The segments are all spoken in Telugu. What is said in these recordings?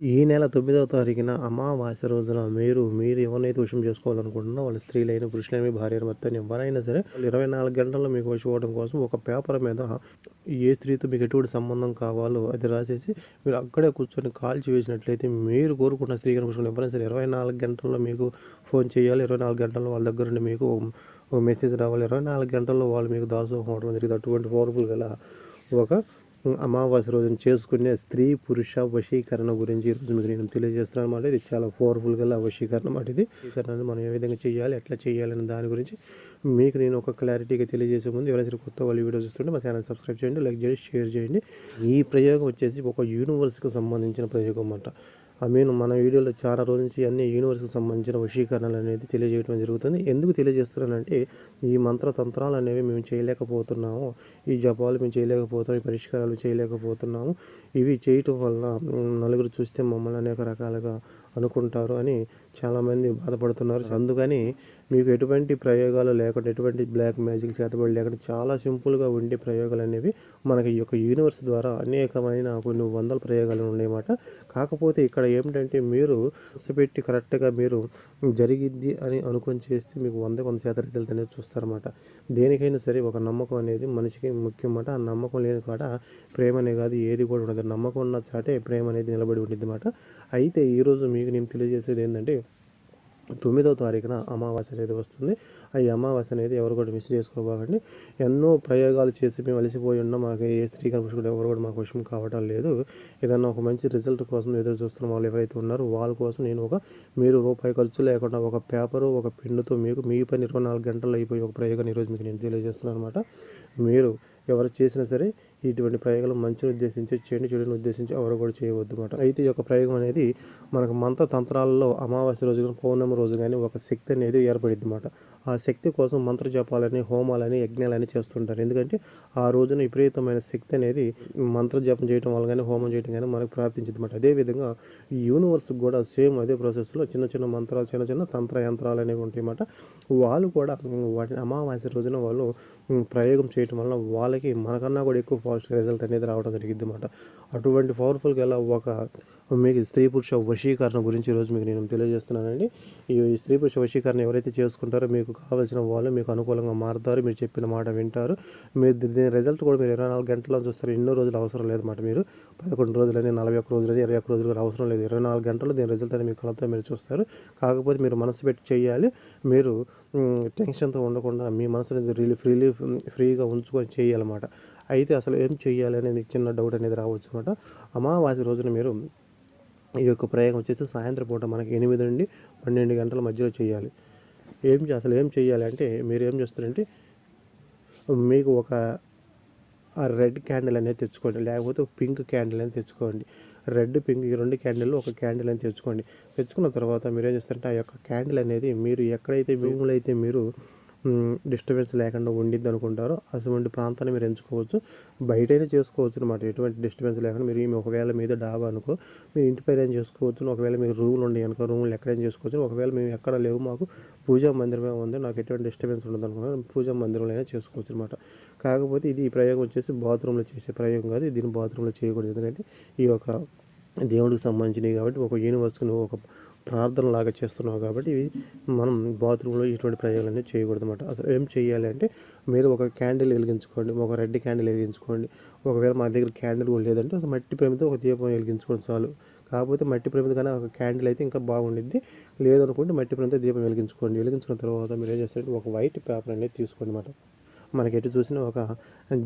ఈ నెల తొమ్మిదవ తారీఖున అమావాస్య రోజున మీరు మీరు ఎవరినైతే విషయం చేసుకోవాలనుకుంటున్నా వాళ్ళ స్త్రీలైన పురుషులైన భార్య భర్తని ఎవరైనా సరే ఇరవై నాలుగు గంటల్లో మీకు వచ్చిపోవడం కోసం ఒక పేపర్ మీద ఏ స్త్రీతో మీకు ఎటువంటి సంబంధం కావాలో అది రాసేసి మీరు అక్కడే కూర్చొని కాల్చి వేసినట్లయితే మీరు కోరుకున్న స్త్రీ కనుక ఎవరైనా సరే ఇరవై నాలుగు గంటల్లో మీకు ఫోన్ చేయాలి. ఇరవై నాలుగు గంటల్లో వాళ్ళ దగ్గర నుండి మీకు ఒక మెసేజ్ రావాలి. ఇరవై నాలుగు గంటల్లో వాళ్ళు మీకు దాసోహం అవడం జరిగింది. అటువంటి పవర్ఫుల్ గల ఒక అమావాస్య రోజున చేసుకునే స్త్రీ పురుష వశీకరణ గురించి ఈరోజు మీకు నేను తెలియజేస్తున్నాను అనమాట ఇది చాలా పవర్ఫుల్ గల వశీకరణ అన్నమాట ఇది. వశీకరణ మనం ఏ విధంగా చేయాలి ఎట్లా చేయాలనే దాని గురించి మీకు నేను ఒక క్లారిటీగా తెలియజేసే ముందు ఎవరైనా కొత్త వాళ్ళు వీడియో చూస్తుంటే మా ఛానల్ సబ్స్క్రైబ్ చేయండి లైక్ చేయండి షేర్ చేయండి. ఈ ప్రయోగం వచ్చేసి ఒక యూనివర్స్కి సంబంధించిన ప్రయోగం అన్నమాట. ఐ మీన్ మన వీడియోలో చాలా రోజుల నుంచి అన్ని యూనివర్స్కి సంబంధించిన వశీకరణలు అనేది తెలియజేయడం జరుగుతుంది. ఎందుకు తెలియజేస్తున్నానంటే ఈ మంత్ర తంత్రాలు అనేవి మేము చేయలేకపోతున్నాము. ఈ జపాలు మేము చేయలేకపోతాం ఈ పరిష్కారాలు చేయలేకపోతున్నాము. ఇవి చేయటం వల్ల నలుగురు చూస్తే మమ్మల్ని అనేక రకాలుగా అనుకుంటారు అని చాలామంది బాధపడుతున్నారు. అందుకని మీకు ఎటువంటి ప్రయోగాలు లేకుండా ఎటువంటి బ్లాక్ మ్యాజిక్ చేతబడి లేకుండా చాలా సింపుల్గా ఉండే ప్రయోగాలు అనేవి మనకి ఈ యొక్క యూనివర్స్ ద్వారా అనేకమైన కొన్ని వందల ప్రయోగాలు ఉన్నాయన్నమాట కాకపోతే ఇక్కడ ఏమిటంటే మీరు పెట్టి కరెక్ట్గా మీరు జరిగిద్ది అని అనుకొని చేస్తే మీకు వంద వంద శాతం రిజల్ట్ అనేది చూస్తారన్నమాట. దేనికైనా సరే ఒక నమ్మకం అనేది మనిషికి ముఖ్యం అన్నమాట. ఆ నమ్మకం లేని కాడ ప్రేమ అనే కాదు ఏది కూడా ఉండదు. నమ్మకం ఉన్న చాటే ప్రేమ అనేది నిలబడి ఉంటుంది అన్నమాట అయితే ఈరోజు మీకు నేను తెలియజేసేది ఏంటంటే తొమ్మిదవ తారీఖున అమావాస్య అనేది వస్తుంది. ఆ ఈ అమావాస్య అనేది ఎవరు కూడా మిస్ చేసుకోబాకండి. ఎన్నో ప్రయోగాలు చేసి మేము అలసిపోయి ఉన్నా. మాకు ఏ స్త్రీ కనిపించుకుంటే ఎవరు కూడా మాకు విషయం కావటం లేదు. ఏదన్నా ఒక మంచి రిజల్ట్ కోసం ఎదురు చూస్తున్న వాళ్ళు ఎవరైతే ఉన్నారో వాళ్ళ కోసం నేను ఒక మీరు రూపాయి ఖర్చు లేకుండా ఒక పేపరు ఒక పెన్నుతో మీకు మీ పని ఇరవై నాలుగు గంటలు అయిపోయి ఒక ప్రయోగాన్ని ఈరోజు మీకు నేను తెలియజేస్తున్నాను అనమాట మీరు ఎవరు చేసినా సరే ఇటువంటి ప్రయోగాలు మంచిని ఉద్దేశించి చెడు చెడుని ఉద్దేశించి ఎవరు కూడా చేయవద్దు అనమాట అయితే ఈ యొక్క ప్రయోగం అనేది మనకు మంత్ర తంత్రాలలో అమావాస్య రోజు కానీ పౌర్ణమి రోజు కానీ ఒక శక్తి అనేది ఏర్పడిద్ది అనమాట ఆ శక్తి కోసం మంత్ర జపాలని హోమాలని యజ్ఞాలని చేస్తుంటారు. ఎందుకంటే ఆ రోజున విపరీతమైన శక్తి అనేది మంత్ర జపం చేయడం వల్ల కానీ హోమం చేయడం కానీ మనకు ప్రాప్తించింది అనమాట అదేవిధంగా ఈ యూనివర్స్ కూడా సేమ్ అదే ప్రాసెస్లో చిన్న చిన్న మంత్రాలు చిన్న చిన్న తంత్ర యంత్రాలు అనేవి ఉంటాయి అన్నమాట. వాళ్ళు కూడా వాటిని అమావాస్య రోజున వాళ్ళు ప్రయోగం చేయటం వలన వాళ్ళకి మనకన్నా కూడా ఎక్కువ ఫాస్ట్ రిజల్ట్ అనేది రావడం జరిగింది అనమాట అటువంటి పవర్ఫుల్ గల ఒక మీకు స్త్రీ పురుష వశీకరణ గురించి ఈరోజు మీకు నేను తెలియజేస్తున్నానండి. ఈ స్త్రీ పురుష వశీకరణ ఎవరైతే చేసుకుంటారో మీకు కావాల్సిన వాళ్ళు మీకు అనుకూలంగా మారుతారు. మీరు చెప్పిన మాట వింటారు. మీరు దీని రిజల్ట్ కూడా మీరు ఇరవై నాలుగు గంటల్లో చూస్తారు. ఎన్నో రోజులు అవసరం లేదన్నమాట మీరు. పదకొండు రోజులని నలభై ఒక్క రోజులని ఇరవై ఒక్క రోజులు అవసరం లేదు. ఇరవై నాలుగు గంటల్లో దీని రిజల్ట్ అనేది మీకు కలతో మీరు చూస్తారు. కాకపోతే మీరు మనసు పెట్టి చేయాలి. మీరు టెన్షన్తో ఉండకుండా మీ మనసు అనేది రిలీ ఫ్రీలీ ఫ్రీగా ఉంచుకొని చేయాలన్నమాట. అయితే అసలు ఏం చేయాలి అనేది చిన్న డౌట్ అనేది రావచ్చు అనమాట అమావాస్య రోజున మీరు ఈ యొక్క ప్రయోగం వచ్చేసి సాయంత్రం పూట మనకి ఎనిమిది నుండి పన్నెండు గంటల మధ్యలో చేయాలి ఏం చే- అసలు ఏం చేయాలి అంటే మీరు ఏం చేస్తారంటే మీకు ఒక రెడ్ క్యాండిల్ అనేది తెచ్చుకోండి. లేకపోతే పింక్ క్యాండిల్ అనేది తెచ్చుకోండి. రెడ్ పింక్ ఈ రెండు క్యాండిల్ ఒక క్యాండిల్ అని తెచ్చుకోండి. తెచ్చుకున్న తర్వాత మీరు ఏం చేస్తారంటే ఆ యొక్క క్యాండిల్ అనేది మీరు ఎక్కడైతే రూమ్లో అయితే మీరు డిస్టర్బెన్స్ లేకుండా ఉండిద్ది అనుకుంటారో. అటువంటి ప్రాంతాన్ని మీరు ఎంచుకోవచ్చు. బయటైనా చేసుకోవచ్చు అనమాట ఎటువంటి డిస్టర్బెన్స్ లేకుండా మీరు ఒకవేళ మీద డాబా అనుకో మీరు ఇంటి పైన చేసుకోవచ్చు? ఒకవేళ మీరు రూమ్లు ఉండే అనుకో రూమ్లు ఎక్కడైనా చేసుకోవచ్చు. ఒకవేళ మేము ఎక్కడ లేవు మాకు పూజా మందిరమే ఉంది. నాకు ఎటువంటి డిస్టర్బెన్స్ ఉండదు అనుకున్నాను పూజా మందిరంలో అయినా చేసుకోవచ్చు అనమాట కాకపోతే ఇది ఈ ప్రయోగం వచ్చేసి బాత్రూంలో చేసే ప్రయోగం కాదు. దీన్ని బాత్రూంలో చేయకూడదు. ఎందుకంటే ఈ యొక్క దేవుడికి సంబంధించినవి కాబట్టి ఒక యూనివర్స్కి నువ్వు ఒక ప్రార్థన లాగా చేస్తున్నావు కాబట్టి ఇవి మనం బాత్రూంలో ఇటువంటి ప్రయోగాలన్నీ చేయకూడదు అనమాట అసలు ఏం చేయాలి అంటే మీరు ఒక క్యాండిల్ వెలిగించుకోండి ఒక రెడ్ క్యాండిల్ వెలిగించుకోండి. ఒకవేళ మా దగ్గర క్యాండిల్ కూడా లేదంటే ఒక మట్టి ప్రేమతో ఒక దీపం వెలిగించుకోండి చాలు. కాకపోతే మట్టి ప్రేమతో కానీ ఒక క్యాండిల్ అయితే ఇంకా బాగుండిద్ది. లేదనుకుంటే మట్టి ప్రేమతో దీపం వెలిగించుకోండి. వెలిగించుకున్న తర్వాత మీరు ఏం చేస్తారంటే ఒక వైట్ పేపర్ అనేది తీసుకోండి అనమాట మనకి ఎటు చూసినా ఒక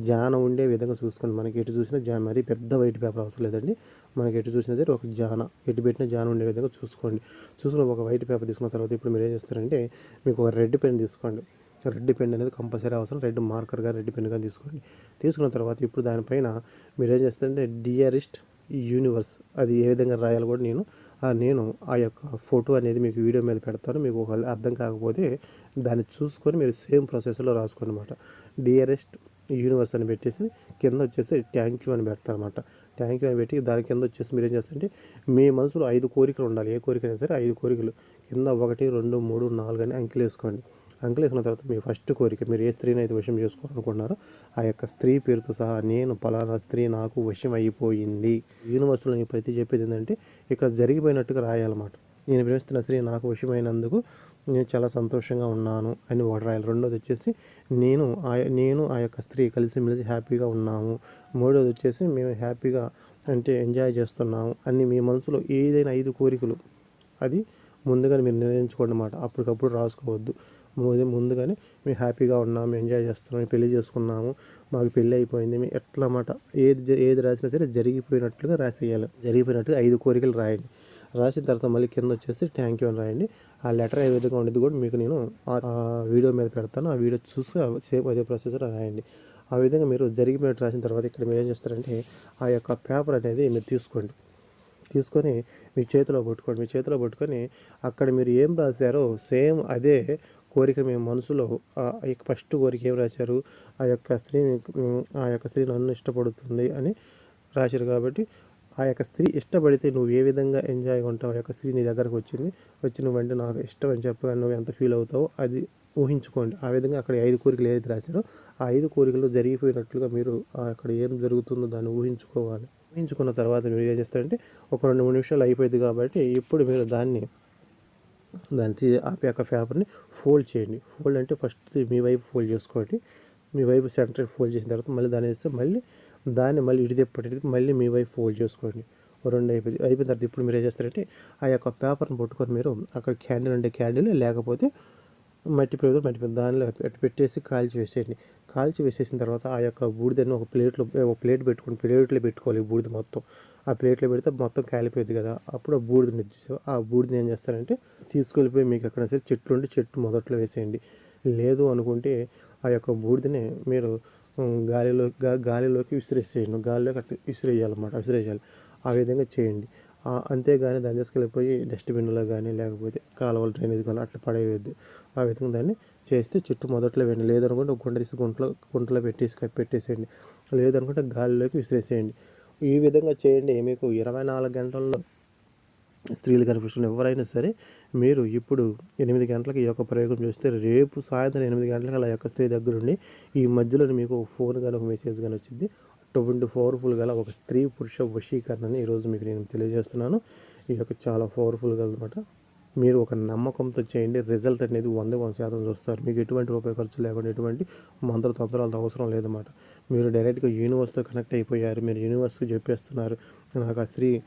జాన ఉండే విధంగా చూసుకోండి. మనకి ఎటు చూసినా జాన మరి పెద్ద వైట్ పేపర్ అవసరం లేదండి. మనకి ఎటు చూసినా సరే ఒక జాన ఎటు పెట్టిన జాన ఉండే విధంగా చూసుకోండి. చూసుకుని ఒక వైట్ పేపర్ తీసుకున్న తర్వాత ఇప్పుడు మీరు ఏం చేస్తారంటే మీకు ఒక రెడ్ పెన్ తీసుకోండి. రెడ్ పెన్ అనేది కంపల్సరీ అవసరం. రెడ్ మార్కర్గా రెడ్ పెన్గా తీసుకోండి. తీసుకున్న తర్వాత ఇప్పుడు దానిపైన మీరు ఏం చేస్తారంటే డియరెస్ట్ యూనివర్స్ అది ఏ విధంగా రాయాలో కూడా నేను నేను ఆ యొక్క ఫోటో అనేది మీకు వీడియో మీద పెడతాను. మీకు ఒక అర్థం కాకపోతే దాన్ని చూసుకొని మీరు సేమ్ ప్రాసెస్లో రాసుకోండి అనమాట డియరెస్ట్ యూనివర్స్ అని పెట్టేసి కింద వచ్చేసి థ్యాంక్ యూ అని పెడతారు అనమాట థ్యాంక్ యూ అని పెట్టి దాని కింద వచ్చేసి మీరు ఏం చేస్తారంటే మీ మనసులో ఐదు కోరికలు ఉండాలి. ఏ కోరిక సరే ఐదు కోరికలు. కింద ఒకటి రెండు మూడు నాలుగు అని అంకెలు వేసుకోండి సంకలు తర్వాత మీ ఫస్ట్ కోరిక మీరు ఏ స్త్రీని అయితే వశం చేసుకోవాలనుకుంటున్నారో ఆ యొక్క స్త్రీ పేరుతో సహా నేను పలానా స్త్రీ నాకు వశం అయిపోయింది. యూనివర్సిటీలో నేను ప్రతి చెప్పేది ఏంటంటే ఇక్కడ జరిగిపోయినట్టుగా రాయాలన్నమాట. నేను ప్రేమిస్తున్న స్త్రీ నాకు వశమైనందుకు నేను చాలా సంతోషంగా ఉన్నాను అని ఒకటి రాయాలి. రెండోది వచ్చేసి నేను ఆ నేను ఆ యొక్క స్త్రీ కలిసిమెలిసి హ్యాపీగా ఉన్నాము. మూడోది వచ్చేసి మేము హ్యాపీగా అంటే ఎంజాయ్ చేస్తున్నాము అన్ని మీ మనసులో ఏదైనా ఐదు కోరికలు అది ముందుగానే మీరు నిర్ణయించుకోండి అన్నమాట. అప్పటికప్పుడు రాసుకోవద్దు. ముందు ముందుగానే మేము హ్యాపీగా ఉన్నాము ఎంజాయ్ చేస్తున్నాము పెళ్ళి చేసుకున్నాము మాకు పెళ్ళి అయిపోయింది మేము ఎట్లా మాట ఏది ఏది రాసినా సరే జరిగిపోయినట్లుగా రాసేయాలి. జరిగిపోయినట్టుగా ఐదు కోరికలు రాయండి. రాసిన తర్వాత మళ్ళీ కింద వచ్చేసి థ్యాంక్ యూ అని రాయండి. ఆ లెటర్ ఏ విధంగా ఉండేది కూడా మీకు నేను ఆ ఆ వీడియో మీద పెడతాను. ఆ వీడియో చూసి సేమ్ అదే ప్రొసెసర్ రాయండి. ఆ విధంగా మీరు జరిగిపోయినట్టు రాసిన తర్వాత ఇక్కడ మీరు ఏం చేస్తారంటే ఆ యొక్క పేపర్ అనేది మీరు తీసుకోండి. తీసుకొని మీ చేతిలో పట్టుకోండి. మీ చేతిలో పట్టుకొని అక్కడ మీరు ఏం రాశారో సేమ్ అదే కోరిక మీ మనసులో ఆ యొక్క ఫస్ట్ కోరిక ఏం రాశారు? ఆ యొక్క స్త్రీ ఆ యొక్క స్త్రీ నన్ను ఇష్టపడుతుంది అని రాశారు కాబట్టి ఆ యొక్క స్త్రీ ఇష్టపడితే నువ్వు ఏ విధంగా ఎంజాయ్ ఉంటావు? ఆ యొక్క స్త్రీ నీ దగ్గరకు వచ్చింది. వచ్చి నువ్వంటే నాకు ఇష్టం అని చెప్పగా నువ్వు ఎంత ఫీల్ అవుతావో అది ఊహించుకోండి. ఆ విధంగా అక్కడ ఐదు కోరికలు ఏదైతే రాశారో ఆ ఐదు కోరికలు జరిగిపోయినట్లుగా మీరు అక్కడ ఏం జరుగుతుందో దాన్ని ఊహించుకోవాలి. ఊహించుకున్న తర్వాత మీరు ఏం చేస్తారంటే ఒక రెండు మూడు నిమిషాలు అయిపోయింది కాబట్టి ఇప్పుడు మీరు దాన్ని దాన్ని తీ ఆ యొక్క పేపర్ని ఫోల్డ్ చేయండి. ఫోల్డ్ అంటే ఫస్ట్ మీ వైపు ఫోల్డ్ చేసుకోండి. మీ వైపు సెంటర్ ఫోల్డ్ చేసిన తర్వాత మళ్ళీ దాన్ని వేస్తే మళ్ళీ దాన్ని మళ్ళీ ఇడిదెప్పటికి మళ్ళీ మీ వైపు ఫోల్డ్ చేసుకోండి. రెండు అయిపోయింది అయిపోయిన తర్వాత ఇప్పుడు మీరు ఏం చేస్తారంటే ఆ యొక్క పేపర్ని పట్టుకొని మీరు అక్కడ క్యాండిల్ ఉండే క్యాండిల్ లేకపోతే మట్టి పేరు మట్టి దానిలో పెట్- పెట్టేసి కాల్చి వేసేయండి. కాల్చి వేసేసిన తర్వాత ఆ యొక్క బూడిదని ఒక ప్లేట్లో ఒక ప్లేట్ పెట్టుకుని ప్లేట్లో పెట్టుకోవాలి బూడిద మొత్తం. ఆ ప్లేట్లో పెడితే మొత్తం కాలిపోయింది కదా అప్పుడు ఆ బూడిదని ఆ బూడిదని ఏం చేస్తారంటే తీసుకెళ్ళిపోయి మీకు ఎక్కడ సరే చెట్లు ఉంటే చెట్టు మొదట్లో వేసేయండి. లేదు అనుకుంటే ఆ యొక్క బూడిదని మీరు గాలిలో గాలిలోకి విసిరేసేయండి. గాలిలోకి అట్లా విసిరేయాలన్నమాట విసిరేయాలి. ఆ విధంగా చేయండి. అంతేగాని దాన్ని తీసుకెళ్ళిపోయి డస్ట్బిన్లో కానీ లేకపోతే కాలువలు డ్రైనేజ్ కానీ అట్లా పడేయద్దు ఆ విధంగా దాన్ని చేస్తే చెట్టు మొదట్లో వేయండి. లేదనుకుంటే గుంట తీసి గుంటలో గుంటలో పెట్టేసి పెట్టేసేయండి. లేదనుకుంటే గాలిలోకి విసిరేసేయండి. ఈ విధంగా చేయండి. మీకు ఇరవై నాలుగు గంటల్లో స్త్రీలు కనిపిస్తున్న ఎవరైనా సరే మీరు ఇప్పుడు ఎనిమిది గంటలకు ఈ యొక్క ప్రయోగం చేస్తే రేపు సాయంత్రం ఎనిమిది గంటలకు అలా యొక్క స్త్రీ దగ్గరుండి ఈ మధ్యలో మీకు ఫోన్ కానీ ఒక మెసేజ్ కానీ వచ్చింది. అటువంటి పవర్ఫుల్ గల ఒక స్త్రీ పురుష వశీకరణని ఈరోజు మీకు నేను తెలియజేస్తున్నాను. ఈ యొక్క చాలా పవర్ఫుల్ అనమాట మీరు ఒక నమ్మకంతో చేయండి. రిజల్ట్ అనేది వంద వంద శాతం చూస్తారు. మీకు ఎటువంటి రూపాయి ఖర్చు లేకుండా ఎటువంటి మంత్ర తంత్రాలతో అవసరం లేదన్నమాట. మీరు డైరెక్ట్గా యూనివర్స్తో కనెక్ట్ అయిపోయారు. మీరు యూనివర్స్కి చెప్పేస్తున్నారు. నాకు ఆ స్త్రీ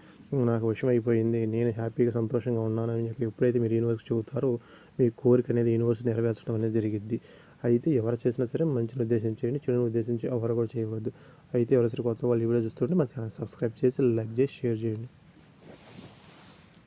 నాకు విషయం అయిపోయింది నేను హ్యాపీగా సంతోషంగా ఉన్నాను అని చెప్పి ఎప్పుడైతే మీరు యూనివర్స్ చెబుతారో మీ కోరిక అనేది యూనివర్స్ నెరవేర్చడం అనేది జరిగింది అయితే ఎవరు చేసినా సరే మంచిని ఉద్దేశించేయండి చెడుని ఉద్దేశించి ఎవరు కూడా చేయవద్దు. అయితే ఎవరు సరే కొత్త వాళ్ళు వీడియో చూస్తుంటే మా ఛానల్ సబ్స్క్రైబ్ చేసి లైక్ చేసి షేర్ చేయండి.